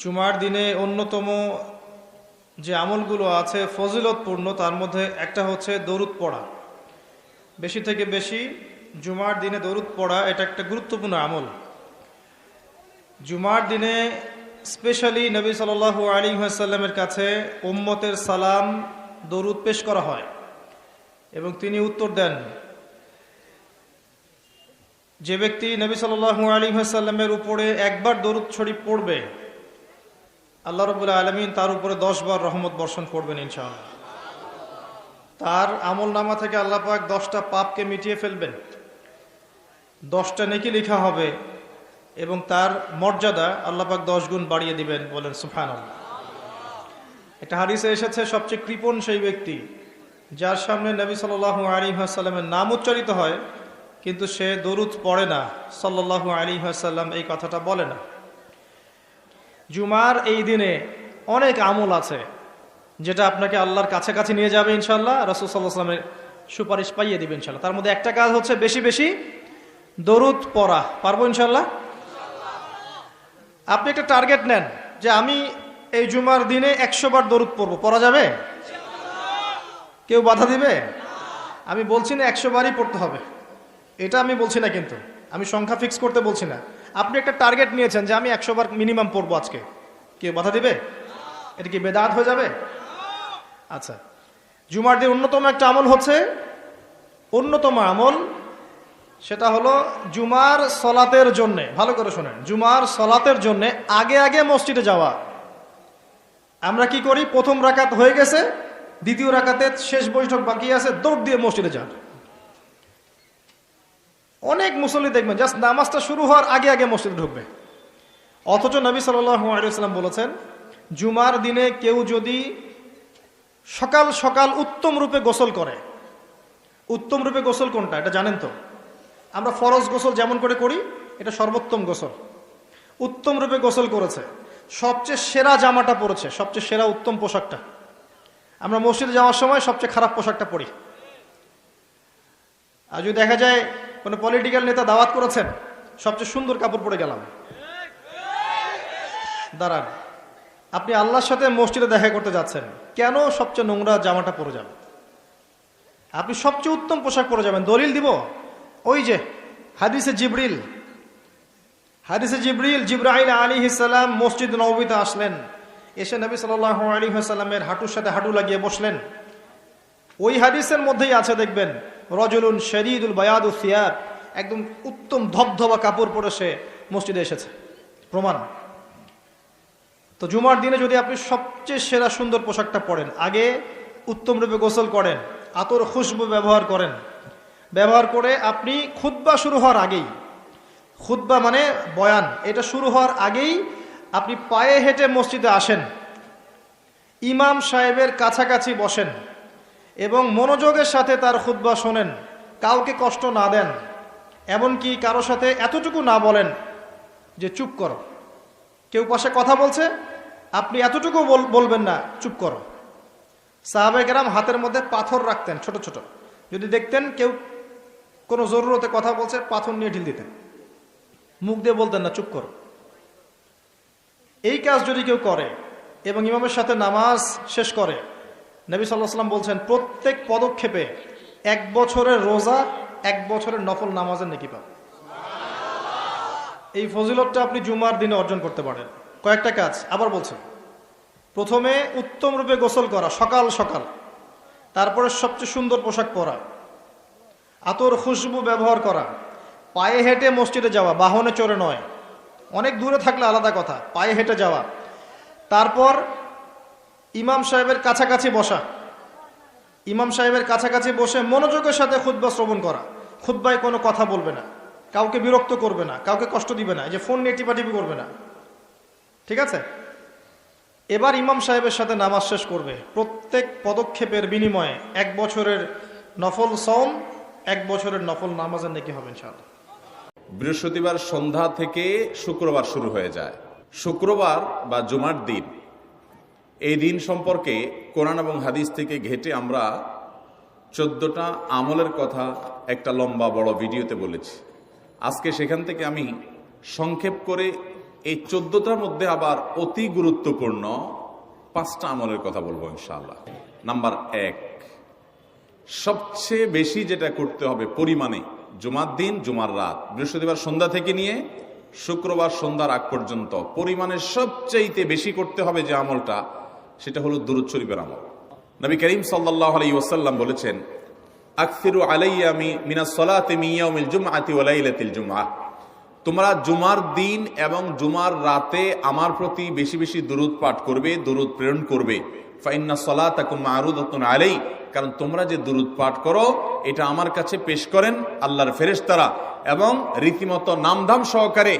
জুমার দিনে অন্যতম যে আমলগুলো আছে ফজিলতপূর্ণ, তার মধ্যে একটা হচ্ছে দরুদ পড়া। বেশি থেকে বেশি জুমার দিনে দরুদ পড়া, এটা একটা গুরুত্বপূর্ণ আমল। জুমার দিনে স্পেশালি নবী সাল আলী সাল্লামের কাছে উম্মতের সালাম, দরুদ পেশ করা হয় এবং তিনি উত্তর দেন, যে ব্যক্তি নবী সাল আলী সাল্লামের উপরে একবার দরুদ শরীফ পড়বে আল্লাহ রবুল্লা আলমিন তার উপরে দশ বার রহমত বর্ষণ করবেন, ইনশাআল্লাহ। তার আমল নামা থেকে আল্লাহ পাক দশটা পাপকে মিটিয়ে ফেলবেন। দশটা নেকি লেখা হবে এবং তার মর্যাদা আল্লাহ পাক দশ গুণ বাড়িয়ে দিবেন বলেন সুফান একটা হারিসে এসেছে, সবচেয়ে কৃপণ সেই ব্যক্তি, যার সামনে নবী সাল আলী সাল্লামের নাম উচ্চারিত হয়, কিন্তু সে দরুদ পড়ে না সাল্লাহ আলী সাল্লাম এই কথাটা বলে না। জুমার এই দিনে অনেক আমল আছে যেটা আপনাকে আল্লাহর কাছাকাছি নিয়ে যাবে ইনশাল্লাহ রসুল সাল্লাহামের সুপারিশ পাইয়ে দিবে ইনশাল্লাহ তার মধ্যে একটা কাজ হচ্ছে বেশি বেশি দরুদ পড়া। পারব ইনশাল্লাহ আপনি একটা টার্গেট নেন যে আমি এই জুমার দিনে একশো বার দরুদ পড়ব। পড়া যাবে? কেউ বাধা দিবে? আমি বলছি না একশো বারই পড়তে হবে। এটা আমি বলছি না কিন্তু। আমি সংখ্যা ফিক্স করতে বলছি না। আপনি একটা টার্গেট নিয়েছেন যে আমি একশো বার মিনিমাম পড়ব আজকে। কেউ বাধা দিবে? এটা কি বেদাত হয়ে যাবে? আচ্ছা। জুমার দিন অন্যতম একটা আমল হচ্ছে, অন্যতম আমল সেটা হলো জুমার সলাতের জন্যে, ভালো করে শোনেন, জুমার সলাতের জন্যে আগে আগে মসজিদে যাওয়া। আমরা কি করি? প্রথম রাকাত হয়ে গেছে, দ্বিতীয় রাকাতে শেষ বৈঠক বাকি আছে, দৌড় দিয়ে মসজিদে যান। অনেক মুসল্লি দেখবেন জাস্ট নামাজটা শুরু হওয়ার আগে আগে মসজিদে ঢুকবে। অথচ নবী সাল্লাম বলেছেন, জুমার দিনে কেউ যদি সকাল সকাল উত্তম রূপে গোসল করে, উত্তম রূপে গোসল কোনটা? এটা জানেন তো? আমরা ফরজ গোসল যেমন করে করি, এটা সর্বোত্তম গোসল। উত্তম রূপে গোসল করেছে, সবচেয়ে সেরা জামাটা পরেছে, সবচেয়ে সেরা উত্তম পোশাকটা। আমরা মসজিদে যাওয়ার সময় সবচেয়ে খারাপ পোশাকটা পরি। আর যদি দেখা যায় কোনো পলিটিক্যাল নেতা দাওয়াত করেছেন, সবচেয়ে সুন্দর কাপড় পরে গেলাম। দাঁড়ান, আপনি আল্লাহর সাথে মসজিদে দেখা করতে যাচ্ছেন, কেন সবচেয়ে নোংরা জামাটা পরে যাবেন আপনি সবচেয়ে উত্তম পোশাক পরে যাবেন, দলিল দিব? ওই যে, হাদিসে জিবরিল হাদিসে জিবরিল জিব্রাহিল আলী ইসাল্লাম মসজিদ নবীতে আসলেন, এসে নবী সাল আলী সাল্লামের হাঁটুর সাথে হাঁটু লাগিয়ে বসলেন। ওই হাদিসের মধ্যেই আছে, দেখবেন রজলুন শরীদুল বায়াদু সিয়াব একদম উত্তম ধবধবা কাপড় পরে সে মসজিদে এসেছে। প্রমাণ। তো জুমার দিনে যদি আপনি সবচেয়ে সেরা সুন্দর পোশাকটা পরেন, আগে উত্তম রূপে গোসল করেন, আতর খুশবু ব্যবহার করেন, ব্যবহার করে আপনি খুদ্া শুরু হওয়ার আগেই খুদ্া মানে বয়ান, এটা শুরু হওয়ার আগেই আপনি পায়ে হেঁটে মসজিদে আসেন, ইমাম সাহেবের কাছাকাছি বসেন এবং মনোযোগের সাথে তার খুদ্া শোনেন, কাউকে কষ্ট না দেন, এমনকি কারও সাথে এতটুকু না বলেন যে চুপ করো। কেউ পাশে কথা বলছে, আপনি এতটুকু বলবেন না, চুপ করো। সাহাবেকেরাম হাতের মধ্যে পাথর রাখতেন, ছোট ছোট। যদি দেখতেন কেউ কোনো জরুরতে কথা বলছে, পাথর নিয়ে ঢিল দিতেন। মুখ দিয়ে বলতেন না, চুপ করো। এই কাজ যদি কেউ করে এবং ইমামের সাথে নামাজ শেষ করে নবী সাল্লাহ সাল্লাম বলছেন, প্রত্যেক পদক্ষেপে এক বছরের রোজা, এক বছরের নফল নামাজের নেকি পাবে এই ফজিলতটা আপনি জুমার দিনে অর্জন করতে পারেন। কয়েকটা কাজ আবার বলছেন। প্রথমে উত্তম রূপে গোসল করা, সকাল সকাল। তারপরে সবচেয়ে সুন্দর পোশাক পরা। আতর, খুশবু ব্যবহার করা। পায়ে হেঁটে মসজিদে যাওয়া, বাহনে চড়ে নয়। অনেক দূরে থাকলে আলাদা কথা, পায়ে হেঁটে যাওয়া। তারপর ইমাম সাহেবের কাছাকাছি বসা। ইমাম সাহেবের কাছাকাছি বসে মনোযোগের সাথে খুদ্া শ্রবণ করা। খুদ্বায় কোনো কথা বলবে না। কাউকে বিরক্ত করবে না, কাউকে কষ্ট দিবে না যে ফোন নিয়ে টিপাটিপি করবে না। ঠিক আছে? এবার ইমাম সাহেবের সাথে নামাজ শেষ করবে। প্রত্যেক পদক্ষেপের বিনিময়ে এক বছরের নফল সম এক বছরের নফল নামাজের নাকি হবে ইনশাআল্লাহ। বৃহস্পতিবার সন্ধ্যা থেকে শুক্রবার শুরু হয়ে যায়। শুক্রবার বা জুমার দিন এই দিন সম্পর্কে কোরআন এবং হাদিস থেকে ঘেটে আমরা চোদ্দটা আমলের কথা একটা লম্বা বড় ভিডিওতে বলেছি। আজকে সেখান থেকে আমি সংক্ষেপ করে এই চোদ্দটার মধ্যে আবার অতি গুরুত্বপূর্ণ পাঁচটা আমলের কথা বলব ইনশাআল্লাহ। নাম্বার এক, সবচেয়ে বেশি যেটা করতে হবে পরিমাণে জুমার দিন, জুমার রাত। বৃহস্পতিবার সন্ধ্যা থেকে নিয়ে শুক্রবার সন্ধ্যার আগ পর্যন্ত পরিমাণে সবচাইতে বেশি করতে হবে যে আমলটা সেটা হলো দুরুদ শরীফের আমল। নবী করিম ওয়াসাল্লাম বলেছেন আকসিরু আলাইয়া মি, মিনাস সলাতে মিয়াউমিল জুমআতি ওয়া লাইলাতিল জুমআহ তোমরা জুমার দিন এবং জুমার রাতে আমার প্রতি বেশি বেশি দুরুদ পাঠ করবে, দুরুদ প্রেরণ করবে। ফাইন্না সলাতাকুম মারুদাতুন আলাই কারণ তোমরা যে দুরুদ পাঠ করো, এটা আমার কাছে পেশ করেন আল্লাহর ফেরেশতারা এবং রীতিমতো নামধাম সহকারে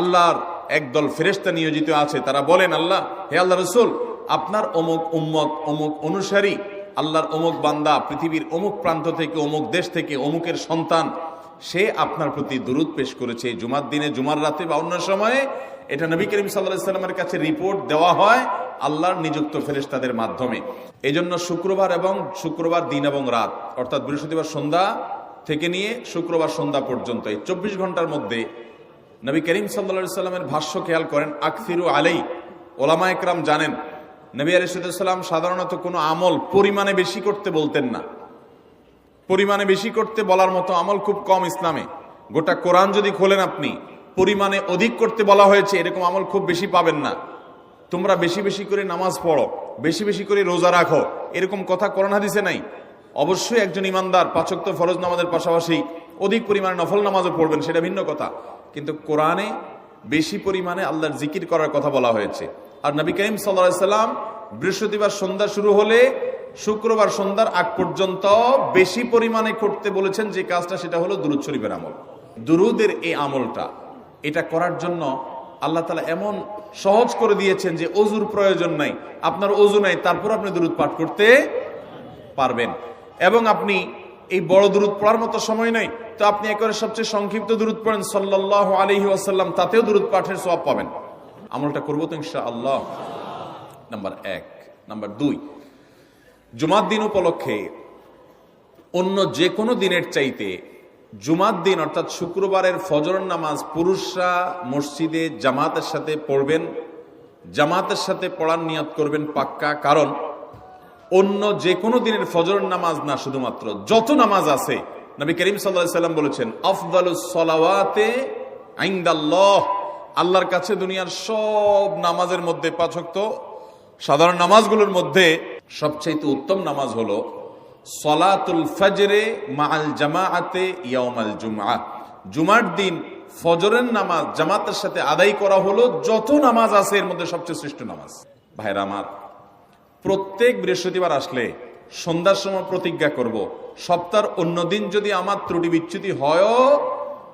আল্লাহর একদল ফেরেশতা নিয়োজিত আছে। তারা বলেন, আল্লাহ, হে আল্লাহ রসুল আপনার অমুক উম্মত অমুক অনুসারী, আল্লাহর অমুক বান্দা, পৃথিবীর অমুক প্রান্ত থেকে, অমুক দেশ থেকে, অমুকের সন্তান, সে আপনার প্রতি দুরুদ পেশ করেছে। জুমার দিনে, জুমার রাতে বা অন্য সময়ে এটা নবী করিম সাল্লাহ সাল্লামের কাছে রিপোর্ট দেওয়া হয় আল্লাহর নিযুক্ত ফেরেশতাদের মাধ্যমে। এই জন্য শুক্রবার এবং শুক্রবার দিন এবং রাত, অর্থাৎ বৃহস্পতিবার সন্ধ্যা থেকে নিয়ে শুক্রবার সন্ধ্যা পর্যন্ত, এই চব্বিশ ঘণ্টার মধ্যে নবী করিম সাল্লা সাল্লামের ভাষ্য খেয়াল করেন, আকসিরু আলাই ওলামা একরাম জানেন নবী আলিসাল্লাম সাধারণত কোনো আমল পরিমাণে বেশি করতে বলতেন না। পরিমাণে বেশি করতে বলার মতো আমল খুব কম ইসলামে। গোটা কোরআন যদি খোলেন আপনি, পরিমাণে অধিক করতে বলা হয়েছে, এরকম আমল খুব বেশি পাবেন না। তোমরা বেশি বেশি করে নামাজ পড়ো, বেশি বেশি করে রোজা রাখো, এরকম কথা কোরআন হাদিসে নাই। অবশ্যই একজন ইমানদার পাচক্ত ফরজ নামাজের পাশাপাশি অধিক পরিমাণে নফল নামাজও পড়বেন, সেটা ভিন্ন কথা। কিন্তু কোরআনে বেশি পরিমাণে আল্লাহর জিকির করার কথা বলা হয়েছে। আর নবী করিম সাল্লাম বৃহস্পতিবার সন্ধ্যা শুরু হলে শুক্রবার সন্ধ্যার আগ পর্যন্ত বেশি পরিমাণে করতে বলেছেন যে কাজটা সেটা হলো দুরুদ শরীফের আমল। দুরুদের এই আমলটা, এটা করার জন্য আল্লাহ তালা এমন সহজ করে দিয়েছেন যে অজুর প্রয়োজন নাই, আপনার অজু নাই, তারপর আপনি দুরুদ পাঠ করতে পারবেন। এবং আপনি এই বড় দূরত পড়ার মতো সময় নাই, তো আপনি একেবারে সবচেয়ে সংক্ষিপ্ত দূরত পড়েন সাল্লাহ আলহি আসাল্লাম তাতেও দূরত পাঠের সব পাবেন। আমলটা করব তো ইনশা আল্লাহ নাম্বার এক। নাম্বার দুই, জুমার দিন উপলক্ষে অন্য যে কোনো দিনের চাইতে জুমার দিন, অর্থাৎ শুক্রবারের ফজর নামাজ পুরুষরা মসজিদে জামাতের সাথে পড়বেন, জামাতের সাথে পড়ার নিয়ত করবেন পাক্কা। কারণ অন্য যে কোনো দিনের ফজর নামাজ না শুধুমাত্র, যত নামাজ আছে, নবী করিম সাল্লাহ সাল্লাম বলেছেন, আফদালুস সলাওয়াতে আইন্দাল্লাহ আল্লাহর কাছে দুনিয়ার সব নামাজের মধ্যে পাচক সাধারণ নামাজগুলোর মধ্যে সবচাইতে উত্তম নামাজ হলো সলাতুল ফজরে মাল জামাআতে ইয়াউমাল জুমআ। জুমার দিন ফজরের নামাজ জামাতের সাথে আদায় করা হলো যত নামাজ আছে এর মধ্যে সবচেয়ে শ্রেষ্ঠ নামাজ। ভাইরা আমার, প্রত্যেক বৃহস্পতিবার আসলে সন্ধ্যার সময় প্রতিজ্ঞা করব, সপ্তাহের অন্য দিন যদি আমার ত্রুটি বিচ্যুতি হয়ও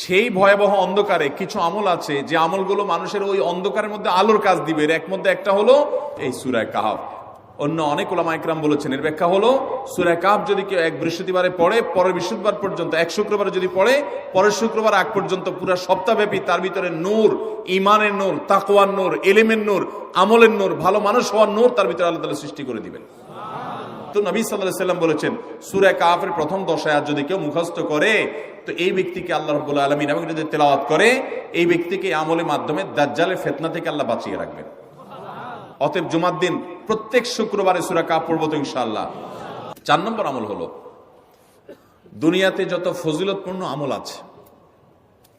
সেই ভয়াবহ অন্ধকারে কিছু আমল আছে, যে আমলগুলো মানুষের ওই অন্ধকারের মধ্যে আলোর কাজ দিবে। এর এক মধ্যে একটা হলো এই সুরায় কাহাব অন্য অনেক ওলামা একরাম বলেছেন, এর ব্যাখ্যা হলো সুরায় কাহাব যদি কেউ এক বৃহস্পতিবারে পড়ে, পরের বৃহস্পতিবার পর্যন্ত, এক শুক্রবারে যদি পড়ে, পরের শুক্রবার আগ পর্যন্ত পুরো সপ্তাহব্যাপী তার ভিতরে নূর ইমানের নূর, তাকওয়ার নূর, এলেমের নূর, আমলের নূর, ভালো মানুষ হওয়ার নূর তার ভিতরে আল্লাহ তালা সৃষ্টি করে দিবেন। তো নবী সাল্লাহ সাল্লাম বলেছেন, সুরে কাফের প্রথম দশায় আর যদি কেউ মুখস্থ করে, তো এই ব্যক্তিকে আল্লাহ রব্বুল আলমিন এবং যদি তেলাওয়াত করে, এই ব্যক্তিকে আমলের মাধ্যমে দাজ্জালের ফেতনা থেকে আল্লাহ বাঁচিয়ে রাখবেন। অতএব জুমার দিন প্রত্যেক শুক্রবারে সুরা কাপ পড়ব তো ইনশাআল্লাহ। চার নম্বর আমল হলো, দুনিয়াতে যত ফজিলতপূর্ণ আমল আছে,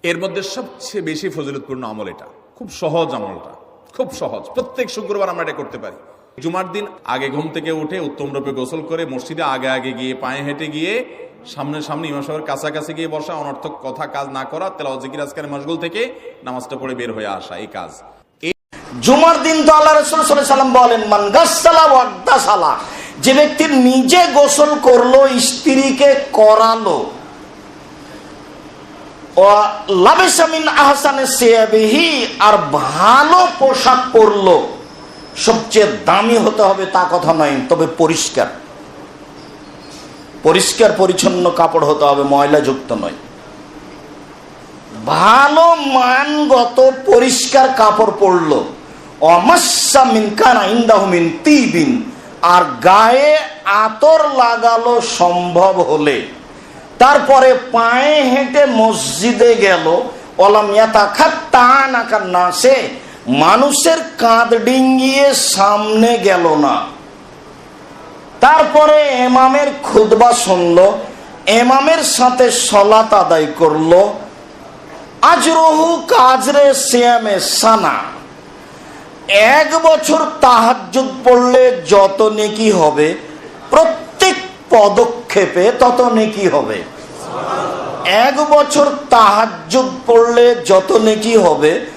এর মধ্যে সবচেয়ে বেশি ফজিলতপূর্ণ আমল এটা। খুব সহজ আমলটা, খুব সহজ। প্রত্যেক শুক্রবার আমরা এটা করতে পারি। জুমার দিন আগে ঘুম থেকে উঠে উত্তম রূপে গোসল করে মসজিদে আগে আগে গিয়ে পায়ে হেঁটে গিয়ে সামনে সামনে ইমাম সাহেবের কাছাকাছি গিয়ে বসা, অনর্থক কথা, কাজ না করা, তেলাওয়াত, জিকির আজকাল মশগুল থেকে নামাজটা পড়ে বের হয়ে আসা এই কাজ। জুমার দিন তো আল্লাহ রসুল সাল্লাম বলেন, মান ওয়াদ্দাসালা যে ব্যক্তি নিজে গোসল করল, স্ত্রীকে করালো। লাবেসামিন আহসানে আর ভালো পোশাক পরলো। সবচেয়ে দামি হতে হবে তা কথা নয়, তবে পরিষ্কার। পরিষ্কার, পরিচ্ছন্ন কাপড় হতে হবে, ময়লাযুক্ত নয়। ভালো, মানগত, পরিষ্কার কাপড় পরলো। অমাস্যা মিন কানা ইন্দাহমিন তিবিন। আর গায়ে আতর লাগালো সম্ভব হলে। তারপরে পায়ে হেঁটে মসজিদে গেল। অলামিয়াতা খাত্তান আকার না সে মানুষের কাঁধ ডিঙ্গিয়ে সামনে গেল না। তারপরে এমামের খুদবা শুনলো, এমামের সাথে সলাত আদায় করল। আজরহু কাজরে সিয়ামে সানা। এক বছর তাহাজ্জুদ পড়লে যত নেকি হবে, প্রত্যেক পদক্ষেপে তত নেকি হবে। এক বছর তাহাজ্জুদ পড়লে যত নেকি হবে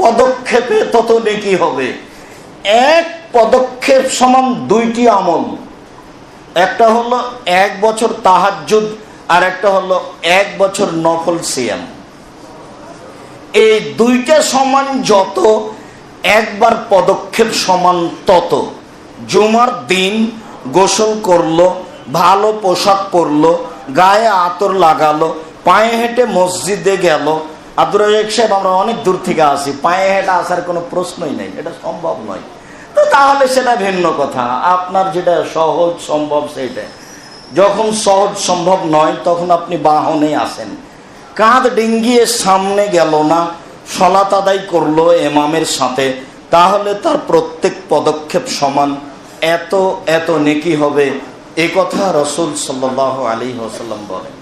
পদক্ষেপে তত নেকি হবে? এক পদক্ষেপ সমান দুইটি আমল। একটা হলো এক বছর তাহাজ্জুদ, আর একটা হলো এক বছর নফল সিয়াম। এই দুইটা সমান যত, একবার পদক্ষেপ সমান তত। জুমার দিন গোসল করল, ভালো পোশাক পরলো, গায়ে আতর লাগালো, পায়ে হেঁটে মসজিদে গেল আব্দুর রাজাক সাহেব, আমরা অনেক দূর থেকে আসি, পায়ে হেঁটে আসার কোনো প্রশ্নই নেই, এটা সম্ভব নয়। তো তাহলে সেটা ভিন্ন কথা, আপনার যেটা সহজ সম্ভব সেইটা। যখন সহজ সম্ভব নয়, তখন আপনি বাহনে আসেন। কাঁধ ডিঙ্গিয়ে সামনে গেল না, সলাত আদায় করল এমামের সাথে, তাহলে তার প্রত্যেক পদক্ষেপ সমান। এত এত নেকি হবে, এ কথা রসুল সাল্লাহ আলী হোসাল্লাম বলেন।